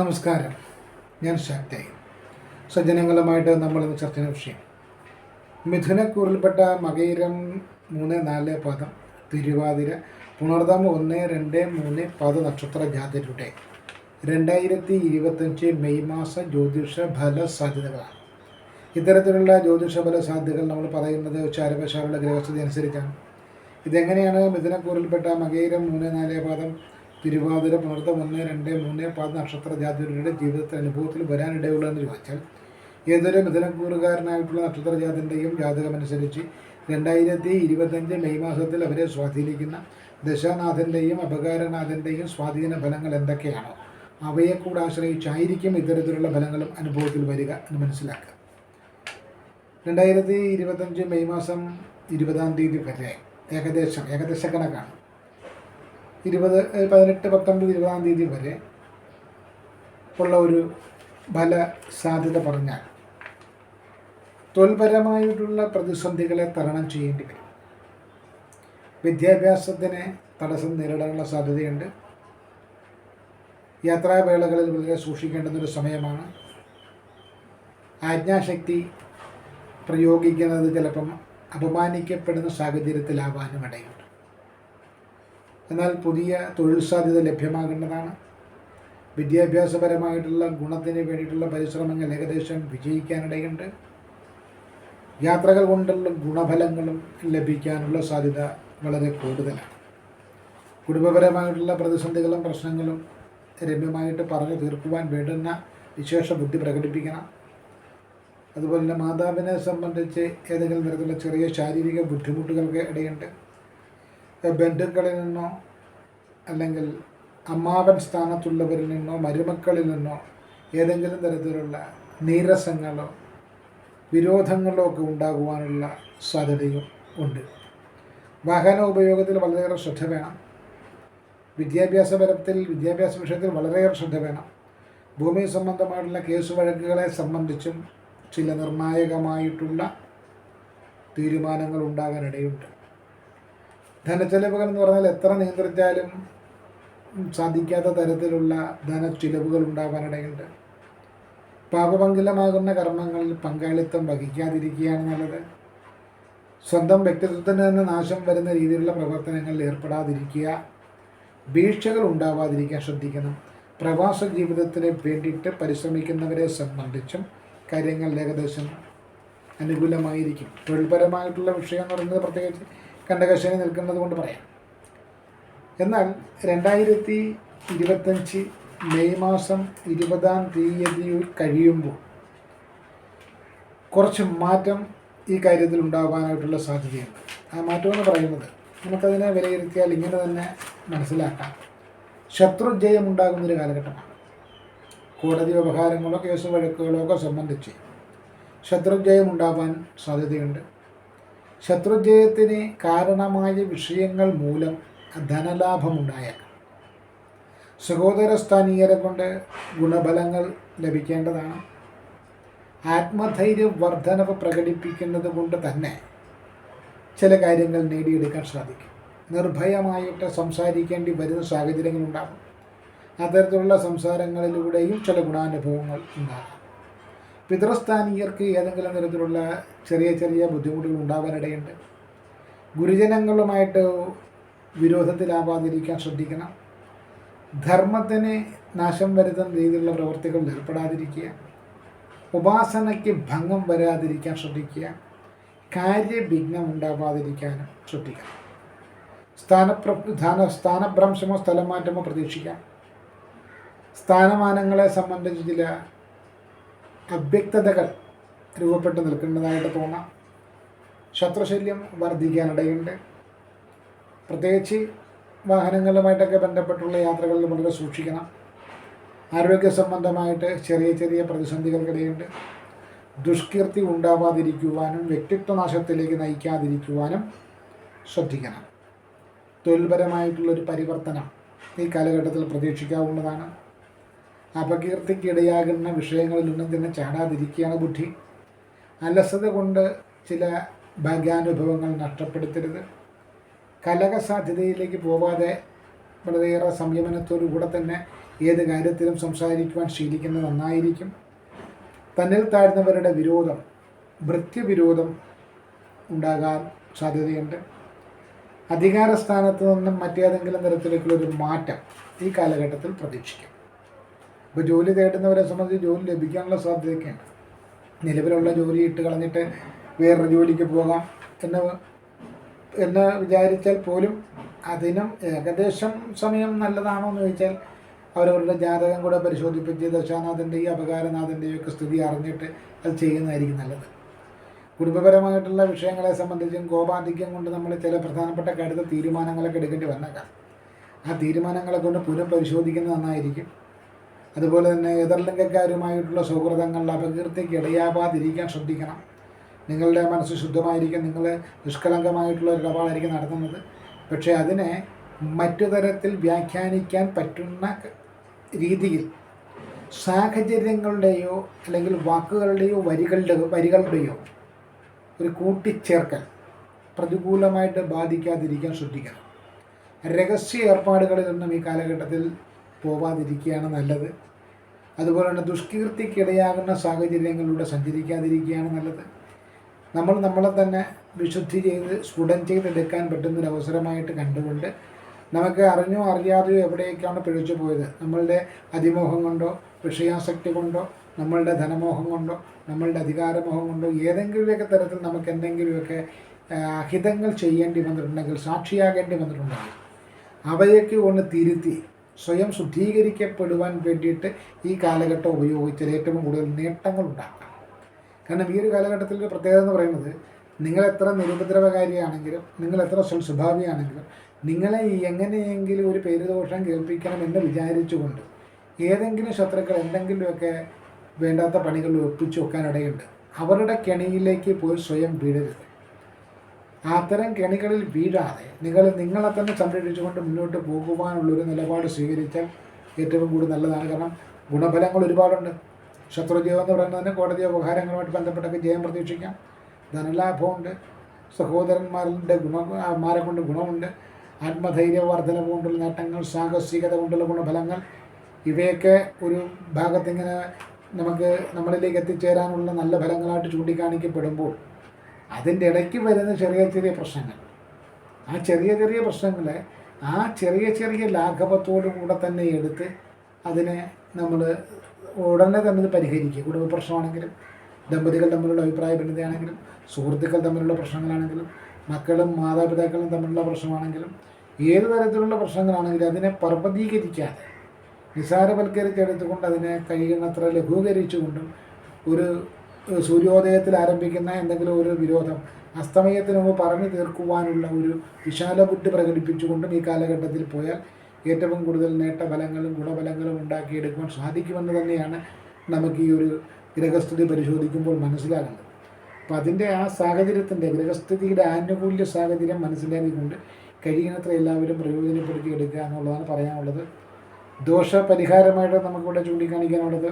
നമസ്കാരം. ഞാൻ ശക്തി സജ്ജനങ്ങളുമായിട്ട് നമ്മൾ ഇന്ന് ചർച്ച ചെയ്യുന്ന വിഷയം. മിഥുനക്കൂറിൽപ്പെട്ട മകയിരം മൂന്ന് നാല് പദം തിരുവാതിര പുണർദം ഒന്ന് രണ്ട് മൂന്ന് പദ നക്ഷത്ര ജാതരുടെ. രണ്ടായിരത്തി ഇരുപത്തഞ്ച് മെയ് മാസ ജ്യോതിഷ ഫല സാധ്യതകളാണ്. ഇത്തരത്തിലുള്ള ജ്യോതിഷ ഫല സാധ്യതകൾ നമ്മൾ പറയുന്നത് ചാരവശാലുള്ള ഗ്രഹസ്ഥിതി അനുസരിച്ചാണ്. ഇതെങ്ങനെയാണ് മിഥുനക്കൂറിൽപ്പെട്ട മകയിരം മൂന്ന് നാല് പാദം തിരുവാതിര പുണർത്ത ഒന്ന് രണ്ട് മൂന്ന് പാദ നക്ഷത്ര ജാതിയുടെ ജീവിതത്തിൽ അനുഭവത്തിൽ വരാനിടയുള്ളതെന്ന് ചോദിച്ചാൽ ഏതൊരു മിഥുനക്കൂറുകാരനായിട്ടുള്ള നക്ഷത്ര ജാതിന്റെയും ജാതകമനുസരിച്ച് രണ്ടായിരത്തി ഇരുപത്തഞ്ച് മെയ് മാസത്തിൽ അവരെ സ്വാധീനിക്കുന്ന ദശാനാഥന്റെയും അപകാരനാഥന്റെയും സ്വാധീന ഫലങ്ങൾ എന്തൊക്കെയാണോ അവയെ കൂടെ ആശ്രയിച്ചായിരിക്കും ഇത്തരത്തിലുള്ള ഫലങ്ങളും അനുഭവത്തിൽ വരിക എന്ന് മനസ്സിലാക്കുക. രണ്ടായിരത്തി ഇരുപത്തഞ്ച് മെയ് മാസം ഇരുപതാം തീയതി വരെ ഏകദേശം ഏകദേശ കണക്കാണ്. ഇരുപത് പതിനെട്ട് പത്തൊമ്പത് ഇരുപതാം തീയതി വരെ ഉള്ള ഒരു ഫല സാധ്യത പറഞ്ഞാൽ തൊൽപരമായിട്ടുള്ള പ്രതിസന്ധികളെ തരണം ചെയ്യേണ്ടി വരും. വിദ്യാഭ്യാസത്തിന് തടസ്സം നേരിടാനുള്ള സാധ്യതയുണ്ട്. യാത്രാവേളകളിൽ വളരെ സൂക്ഷിക്കേണ്ടുന്നൊരു സമയമാണ്. ആജ്ഞാശക്തി പ്രയോഗിക്കുന്നത് ചിലപ്പം അപമാനിക്കപ്പെടുന്ന സാഹചര്യത്തിലാവാനും ഇടയുണ്ട്. എന്നാൽ പുതിയ തൊഴിൽ സാധ്യത ലഭ്യമാകേണ്ടതാണ്. വിദ്യാഭ്യാസപരമായിട്ടുള്ള ഗുണത്തിന് വേണ്ടിയിട്ടുള്ള പരിശ്രമങ്ങൾ ഏകദേശം വിജയിക്കാനിടയുണ്ട്. യാത്രകൾ കൊണ്ടുള്ള ഗുണഫലങ്ങളും ലഭിക്കാനുള്ള സാധ്യത വളരെ കൂടുതലാണ്. കുടുംബപരമായിട്ടുള്ള പ്രതിസന്ധികളും പ്രശ്നങ്ങളും രമ്യമായിട്ട് പറഞ്ഞു തീർക്കുവാൻ വേണ്ടുന്ന വിശേഷ ബുദ്ധി പ്രകടിപ്പിക്കണം. അതുപോലെ തന്നെ മാതാവിനെ സംബന്ധിച്ച് ഏതെങ്കിലും തരത്തിലുള്ള ചെറിയ ശാരീരിക ബുദ്ധിമുട്ടുകൾക്ക് ഇടയുണ്ട്. ബന്ധുക്കളിൽ നിന്നോ അല്ലെങ്കിൽ അമ്മാവൻ സ്ഥാനത്തുള്ളവരിൽ നിന്നോ മരുമക്കളിൽ നിന്നോ ഏതെങ്കിലും തരത്തിലുള്ള നീരസങ്ങളോ വിരോധങ്ങളോ ഒക്കെ ഉണ്ടാകുവാനുള്ള സാധ്യതയും ഉണ്ട്. വാഹന ഉപയോഗത്തിൽ വളരെയേറെ ശ്രദ്ധ വേണം. വിദ്യാഭ്യാസ വിദ്യാഭ്യാസപരത്തിൽ വിദ്യാഭ്യാസ വിഷയത്തിൽ വളരെയേറെ ശ്രദ്ധ വേണം. ഭൂമി സംബന്ധമായിട്ടുള്ള കേസ് വഴക്കുകളെ സംബന്ധിച്ചും ചില നിർണായകമായിട്ടുള്ള തീരുമാനങ്ങൾ ഉണ്ടാകാനിടയുണ്ട്. ധനച്ചെലവുകൾ എന്ന് പറഞ്ഞാൽ എത്ര നിയന്ത്രിച്ചാലും സാധിക്കാത്ത തരത്തിലുള്ള ധനച്ചിലവുകൾ ഉണ്ടാകാനിടയുണ്ട് പാപമംഗലമാകുന്ന കർമ്മങ്ങളിൽ പങ്കാളിത്തം വഹിക്കാതിരിക്കുകയാണ് നല്ലത്. സ്വന്തം വ്യക്തിത്വത്തിന് തന്നെ നാശം വരുന്ന രീതിയിലുള്ള പ്രവർത്തനങ്ങളിൽ ഏർപ്പെടാതിരിക്കുക വീഴ്ചകൾ ഉണ്ടാവാതിരിക്കാൻ ശ്രദ്ധിക്കണം പ്രവാസ ജീവിതത്തിന് വേണ്ടിയിട്ട് പരിശ്രമിക്കുന്നവരെ സംബന്ധിച്ചും കാര്യങ്ങൾ ഏകദേശം അനുകൂലമായിരിക്കും. തൊഴിൽപരമായിട്ടുള്ള വിഷയം എന്ന് പറയുന്നത് പ്രത്യേകിച്ച് കണ്ടകശനി നിൽക്കുന്നത് കൊണ്ട് പറയാം. എന്നാൽ രണ്ടായിരത്തി ഇരുപത്തഞ്ച് മെയ് മാസം ഇരുപതാം തീയതി കഴിയുമ്പോൾ കുറച്ച് മാറ്റം ഈ കാര്യത്തിൽ ഉണ്ടാകാനായിട്ടുള്ള സാധ്യതയുണ്ട്. ആ മാറ്റം എന്ന് പറയുന്നത് നമുക്കതിനെ വിലയിരുത്തിയാൽ ഇങ്ങനെ തന്നെ മനസ്സിലാക്കാം. ശത്രുജയം ഉണ്ടാകുന്നൊരു കാലഘട്ടമാണ്. കോടതി വ്യവഹാരങ്ങളോ കേസ് വഴക്കുകളോ ഒക്കെ സംബന്ധിച്ച് ശത്രുജയം ഉണ്ടാവാൻ സാധ്യതയുണ്ട്. ശത്രുജയത്തിന് കാരണമായ വിഷയങ്ങൾ മൂലം ധനലാഭമുണ്ടായേക്കാം. സഹോദര സ്ഥാനീയരെ കൊണ്ട് ഗുണഫലങ്ങൾ ലഭിക്കേണ്ടതാണ്. ആത്മധൈര്യ വർധനവ് പ്രകടിപ്പിക്കുന്നത് കൊണ്ട് തന്നെ ചില കാര്യങ്ങൾ നേടിയെടുക്കാൻ സാധിക്കും. നിർഭയമായിട്ട് സംസാരിക്കേണ്ടി വരുന്ന സാഹചര്യങ്ങളുണ്ടാകും. അത്തരത്തിലുള്ള സംസാരങ്ങളിലൂടെയും ചില ഗുണാനുഭവങ്ങൾ ഉണ്ടാകും. പിതൃസ്ഥാനീയർക്ക് ഏതെങ്കിലും തരത്തിലുള്ള ചെറിയ ചെറിയ ബുദ്ധിമുട്ടുകൾ ഉണ്ടാവാനിടയുണ്ട് ഗുരുജനങ്ങളുമായിട്ട് വിരോധത്തിലാവാതിരിക്കാൻ ശ്രദ്ധിക്കണം. ധർമ്മത്തിന് നാശം വരുത്തുന്ന രീതിയിലുള്ള പ്രവൃത്തികളിൽ ഏർപ്പെടാതിരിക്കുക. ഉപാസനയ്ക്ക് ഭംഗം വരാതിരിക്കാൻ ശ്രദ്ധിക്കുക. കാര്യവിഘ്നം ഉണ്ടാവാതിരിക്കാനും ശ്രദ്ധിക്കണം. സ്ഥാനപ്ര ധാന സ്ഥാനഭ്രംശമോ സ്ഥലമാറ്റമോ പ്രതീക്ഷിക്കാം. സ്ഥാനമാനങ്ങളെ സംബന്ധിച്ച് ചില അവ്യക്തതകൾ രൂപപ്പെട്ട് നിൽക്കുന്നതായിട്ട് തോന്നാം. ശത്രുശല്യം വർദ്ധിക്കാനിടയുണ്ട്. പ്രത്യേകിച്ച് വാഹനങ്ങളുമായിട്ടൊക്കെ ബന്ധപ്പെട്ടുള്ള യാത്രകളിൽ വളരെ സൂക്ഷിക്കണം. ആരോഗ്യ സംബന്ധമായിട്ട് ചെറിയ ചെറിയ പ്രതിസന്ധികൾക്കിടയുണ്ട് ദുഷ്കീർത്തി ഉണ്ടാവാതിരിക്കുവാനും വ്യക്തിത്വനാശത്തിലേക്ക് നയിക്കാതിരിക്കുവാനും ശ്രദ്ധിക്കണം. തൊഴിൽപരമായിട്ടുള്ളൊരു പരിവർത്തനം ഈ കാലഘട്ടത്തിൽ പ്രതീക്ഷിക്കാവുന്നതാണ്. അപകീർത്തിക്കിടയാകുന്ന വിഷയങ്ങളിലൊന്നും തന്നെ ചാടാതിരിക്കുകയാണ് ബുദ്ധി. അലസത കൊണ്ട് ചില ഭാഗ്യാനുഭവങ്ങൾ നഷ്ടപ്പെടുത്തരുത്. കലക സാധ്യതയിലേക്ക് പോവാതെ വളരെയേറെ സംയമനത്തോടുകൂടെ തന്നെ ഏത് കാര്യത്തിലും സംസാരിക്കുവാൻ ശീലിക്കുന്നത് നന്നായിരിക്കും. തന്നിൽ താഴ്ന്നവരുടെ വിരോധം വൃത്യവിരോധം ഉണ്ടാകാൻ സാധ്യതയുണ്ട്. അധികാര സ്ഥാനത്ത് നിന്നും മറ്റേതെങ്കിലും തരത്തിലേക്കുള്ള ഒരു മാറ്റം ഈ കാലഘട്ടത്തിൽ പ്രതീക്ഷിക്കാം. ഇപ്പോൾ ജോലി തേടുന്നവരെ സംബന്ധിച്ച് ജോലി ലഭിക്കാനുള്ള സാധ്യതയൊക്കെയാണ് നിലവിലുള്ള ജോലി ഇട്ട് കളഞ്ഞിട്ട് വേറൊരു ജോലിക്ക് പോകാം എന്ന് എന്ന് വിചാരിച്ചാൽ പോലും അതിനും ഏകദേശം സമയം നല്ലതാണോ എന്ന് ചോദിച്ചാൽ അവരവരുടെ ജാതകം കൂടെ പരിശോധിപ്പിച്ച് ദശാനാഥന്റെയും അപകാരനാഥന്റെയും ഒക്കെ സ്ഥിതി അറിഞ്ഞിട്ട് അത് ചെയ്യുന്നതായിരിക്കും നല്ലത്. കുടുംബപരമായിട്ടുള്ള വിഷയങ്ങളെ സംബന്ധിച്ചും കോപാധിക്യം കൊണ്ട് നമ്മൾ ചില പ്രധാനപ്പെട്ട കടുത്ത തീരുമാനങ്ങളൊക്കെ എടുക്കേണ്ടി വന്നേക്കാം. ആ തീരുമാനങ്ങളെ കൊണ്ട് പുനഃപരിശോധിക്കുന്നത് നന്നായിരിക്കും. അതുപോലെ തന്നെ എതിർലിംഗക്കാരുമായിട്ടുള്ള സൗഹൃദങ്ങളിൽ അപകീർത്തിക്ക് ഇടയാവാതിരിക്കാൻ ശ്രദ്ധിക്കണം. നിങ്ങളുടെ മനസ്സ് ശുദ്ധമായിരിക്കും. നിങ്ങൾ നിഷ്കളങ്കമായിട്ടുള്ള ഒരു ഇടപാടായിരിക്കും നടത്തുന്നത്. പക്ഷേ അതിനെ മറ്റു തരത്തിൽ വ്യാഖ്യാനിക്കാൻ പറ്റുന്ന രീതിയിൽ സാഹചര്യങ്ങളുടെയോ അല്ലെങ്കിൽ വാക്കുകളുടെയോ വരികളുടെ വരികളുടെയോ ഒരു കൂട്ടിച്ചേർക്കൽ പ്രതികൂലമായിട്ട് ബാധിക്കാതിരിക്കാൻ ശ്രദ്ധിക്കണം. രഹസ്യ ഏർപ്പാടുകളിൽ നിന്നും ഈ കാലഘട്ടത്തിൽ പോവാതിരിക്കുകയാണ് നല്ലത്. അതുപോലെ തന്നെ ദുഷ്കീർത്തിക്കിടയാകുന്ന സാഹചര്യങ്ങളിലൂടെ സഞ്ചരിക്കാതിരിക്കുകയാണ് നല്ലത്. നമ്മൾ നമ്മളെ തന്നെ വിശുദ്ധി ചെയ്ത് സ്ഫുടം ചെയ്തെടുക്കാൻ പറ്റുന്നൊരു അവസരമായിട്ട് കണ്ടുകൊണ്ട് നമുക്ക് അറിഞ്ഞോ അറിയാതെയോ എവിടേക്കാണ് പിഴച്ചു പോയത്? നമ്മളുടെ അതിമോഹം കൊണ്ടോ വിഷയാസക്തി കൊണ്ടോ നമ്മളുടെ ധനമോഹം കൊണ്ടോ നമ്മളുടെ അധികാരമോഹം കൊണ്ടോ ഏതെങ്കിലുമൊക്കെ തരത്തിൽ നമുക്ക് എന്തെങ്കിലുമൊക്കെ അഹിതങ്ങൾ ചെയ്യേണ്ടി വന്നിട്ടുണ്ടെങ്കിൽ സാക്ഷിയാകേണ്ടി വന്നിട്ടുണ്ടെങ്കിൽ അവയൊക്കെ ഒന്ന് തിരുത്തി സ്വയം ശുദ്ധീകരിക്കപ്പെടുവാൻ വേണ്ടിയിട്ട് ഈ കാലഘട്ടം ഉപയോഗിച്ചാൽ ഏറ്റവും കൂടുതൽ നേട്ടങ്ങൾ ഉണ്ടാക്കാം. കാരണം ഈ ഒരു കാലഘട്ടത്തിൽ ഒരു പ്രത്യേകത എന്ന് പറയുന്നത് നിങ്ങൾ എത്ര നിരുപദ്രവകാരിയാണെങ്കിലും നിങ്ങൾ എത്ര സ്വഭാവിയാണെങ്കിലും നിങ്ങളെ എങ്ങനെയെങ്കിലും ഒരു പേരുദോഷം കേൾപ്പിക്കണം എന്ന് വിചാരിച്ചുകൊണ്ട് ഏതെങ്കിലും ശത്രുക്കൾ എന്തെങ്കിലുമൊക്കെ വേണ്ടാത്ത പണികൾ ഒപ്പിച്ചു വെക്കാനിടയുണ്ട് അവരുടെ കെണിയിലേക്ക് പോയി സ്വയം വീഴരുത്. അത്തരം കെണികളിൽ വീഴാതെ നിങ്ങൾ നിങ്ങളെ തന്നെ സംരക്ഷിച്ചുകൊണ്ട് മുന്നോട്ട് പോകുവാനുള്ളൊരു നിലപാട് സ്വീകരിച്ചാൽ ഏറ്റവും കൂടുതൽ നല്ലതാണ്. കാരണം ഗുണഫലങ്ങൾ ഒരുപാടുണ്ട്. ശത്രുജീവം എന്ന് പറയുന്നത് തന്നെ കോടതി വ്യവഹാരങ്ങളുമായിട്ട് ബന്ധപ്പെട്ടൊക്കെ ജയം പ്രതീക്ഷിക്കാം. ധനലാഭമുണ്ട്. സഹോദരന്മാരുടെ ഗുണമാരെ കൊണ്ട് ഗുണമുണ്ട്. ആത്മധൈര്യ വർധന കൊണ്ടുള്ള നേട്ടങ്ങൾ സാഹസികത കൊണ്ടുള്ള ഗുണഫലങ്ങൾ ഇവയൊക്കെ ഒരു ഭാഗത്തിങ്ങനെ നമുക്ക് നമ്മളിലേക്ക് എത്തിച്ചേരാനുള്ള നല്ല ഫലങ്ങളായിട്ട് ചൂണ്ടിക്കാണിക്കപ്പെടുമ്പോൾ അതിന്റെ ഇടയ്ക്ക് വരുന്ന ചെറിയ ചെറിയ പ്രശ്നങ്ങൾ. ആ ചെറിയ ചെറിയ പ്രശ്നങ്ങളെ ആ ചെറിയ ചെറിയ ലാഘവത്തോടു കൂടെ തന്നെ എടുത്ത് അതിനെ നമ്മൾ ഉടനെ തന്നെ പരിഹരിക്കുക. കുടുംബ പ്രശ്നമാണെങ്കിലും ദമ്പതികൾ തമ്മിലുള്ള അഭിപ്രായ ഭിന്നതയാണെങ്കിലും സുഹൃത്തുക്കൾ തമ്മിലുള്ള പ്രശ്നങ്ങളാണെങ്കിലും മക്കളും മാതാപിതാക്കളും തമ്മിലുള്ള പ്രശ്നമാണെങ്കിലും ഏത് തരത്തിലുള്ള പ്രശ്നങ്ങളാണെങ്കിലും അതിനെ പർവതീകരിക്കാതെ നിസാരവൽക്കരിച്ചെടുത്തുകൊണ്ട് അതിനെ കഴിയുന്നത്ര ലഘൂകരിച്ചുകൊണ്ടും ഒരു സൂര്യോദയത്തിൽ ആരംഭിക്കുന്ന എന്തെങ്കിലും ഒരു വിരോധം അസ്തമയത്തിന് മുമ്പ് പറഞ്ഞു തീർക്കുവാനുള്ള ഒരു വിശാല ബുദ്ധി പ്രകടിപ്പിച്ചുകൊണ്ടും ഈ കാലഘട്ടത്തിൽ പോയാൽ ഏറ്റവും കൂടുതൽ നേട്ടഫലങ്ങളും ഗുണഫലങ്ങളും ഉണ്ടാക്കിയെടുക്കുവാൻ സാധിക്കുമെന്ന് തന്നെയാണ് നമുക്ക് ഈ ഒരു ഗ്രഹസ്ഥിതി പരിശോധിക്കുമ്പോൾ മനസ്സിലാകുന്നത്. അപ്പം അതിന്റെ ആ സാഹചര്യത്തിന്റെ ഗ്രഹസ്ഥിതിയുടെ ആനുകൂല്യ സാഹചര്യം മനസ്സിലാക്കിക്കൊണ്ട് കഴിയുന്നത്ര എല്ലാവരും പ്രയോജനപ്പെടുത്തി എടുക്കുക എന്നുള്ളതാണ് പറയാനുള്ളത്. ദോഷ ദോഷപരിഹാരമായിട്ട് നമുക്കിവിടെ ചൂണ്ടിക്കാണിക്കാനുള്ളത്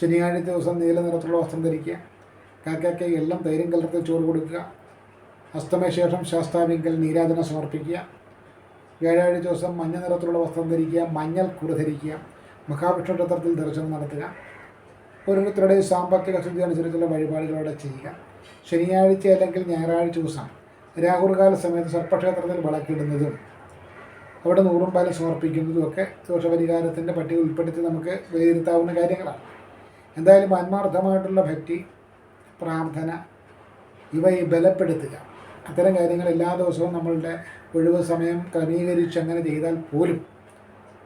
ശനിയാഴ്ച ദിവസം നീല നിറത്തിലുള്ള വസ്ത്രം ധരിക്കുക. കാക്കയ്ക്ക് എല്ലാം തൈരും കലർത്തി ചോറ് കൊടുക്കുക. അസ്തമയശേഷം ശാസ്താവിങ്കൽ നീരാധന സമർപ്പിക്കുക. വ്യാഴാഴ്ച ദിവസം മഞ്ഞ നിറത്തിലുള്ള വസ്ത്രം ധരിക്കുക. മഞ്ഞൾ കുറി ധരിക്കുക. മഹാവിഷ്ണു ക്ഷേത്രത്തിൽ ദർശനം നടത്തുക. ഓരോരുത്തരുടെ സാമ്പത്തിക സ്ഥിതി അനുസരിച്ചുള്ള വഴിപാടുകളോടെ ചെയ്യുക. ശനിയാഴ്ച അല്ലെങ്കിൽ ഞായറാഴ്ച ദിവസം രാഹുർകാല സമയത്ത് സർപ്പക്ഷേത്രത്തിൽ വിളക്കിടുന്നതും അവിടെ നൂറും പാലം സമർപ്പിക്കുന്നതും ഒക്കെ ദോഷപരിഹാരത്തിന്റെ പട്ടിക ഉൾപ്പെടുത്തി നമുക്ക് വിലയിരുത്താവുന്ന കാര്യങ്ങളാണ്. എന്തായാലും ആത്മാർത്ഥമായിട്ടുള്ള ഭക്തി പ്രാർത്ഥന ഇവയെ ബലപ്പെടുത്തുക. അത്തരം കാര്യങ്ങൾ എല്ലാ ദിവസവും നമ്മളുടെ ഒഴിവ് സമയം ക്രമീകരിച്ച് അങ്ങനെ ചെയ്താൽ പോലും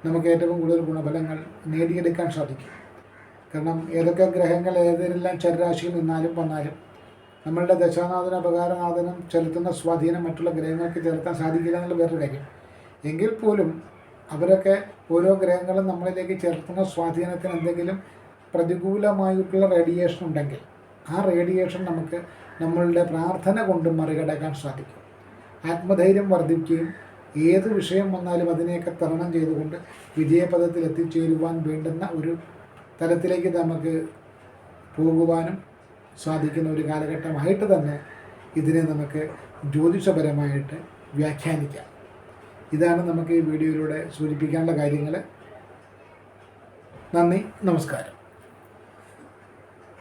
നമുക്ക് ഏറ്റവും കൂടുതൽ ഗുണഫലങ്ങൾ നേടിയെടുക്കാൻ സാധിക്കും. കാരണം ഏതൊക്കെ ഗ്രഹങ്ങൾ ഏതെല്ലാം ചരരാശിയിൽ നിന്നാലും വന്നാലും നമ്മളുടെ ദശാനാഥനും അപകാരനാഥനും ചെലുത്തുന്ന സ്വാധീനം മറ്റുള്ള ഗ്രഹങ്ങൾക്ക് ചെലുത്താൻ സാധിക്കില്ല എന്നുള്ള വേറൊരു കാര്യം. എങ്കിൽ പോലും അവരൊക്കെ ഓരോ ഗ്രഹങ്ങളും നമ്മളിലേക്ക് ചെലുത്തുന്ന സ്വാധീനത്തിന് എന്തെങ്കിലും പ്രതികൂലമായിട്ടുള്ള റേഡിയേഷൻ ഉണ്ടെങ്കിൽ ആ റേഡിയേഷൻ നമുക്ക് നമ്മളുടെ പ്രാർത്ഥന കൊണ്ടും മറികടക്കാൻ സാധിക്കും. ആത്മധൈര്യം വർദ്ധിക്കുകയും ഏത് വിഷയം വന്നാലും അതിനെയൊക്കെ തരണം ചെയ്തുകൊണ്ട് വിജയപഥത്തിൽ എത്തിച്ചേരുവാൻ വേണ്ടുന്ന ഒരു തലത്തിലേക്ക് നമുക്ക് പോകുവാനും സാധിക്കുന്ന ഒരു കാലഘട്ടമായിട്ട് തന്നെ ഇതിനെ നമുക്ക് ജ്യോതിഷപരമായിട്ട് വ്യാഖ്യാനിക്കാം. ഇതാണ് നമുക്ക് ഈ വീഡിയോയിലൂടെ സൂചിപ്പിക്കാനുള്ള കാര്യങ്ങൾ നന്ദി നമസ്കാരം.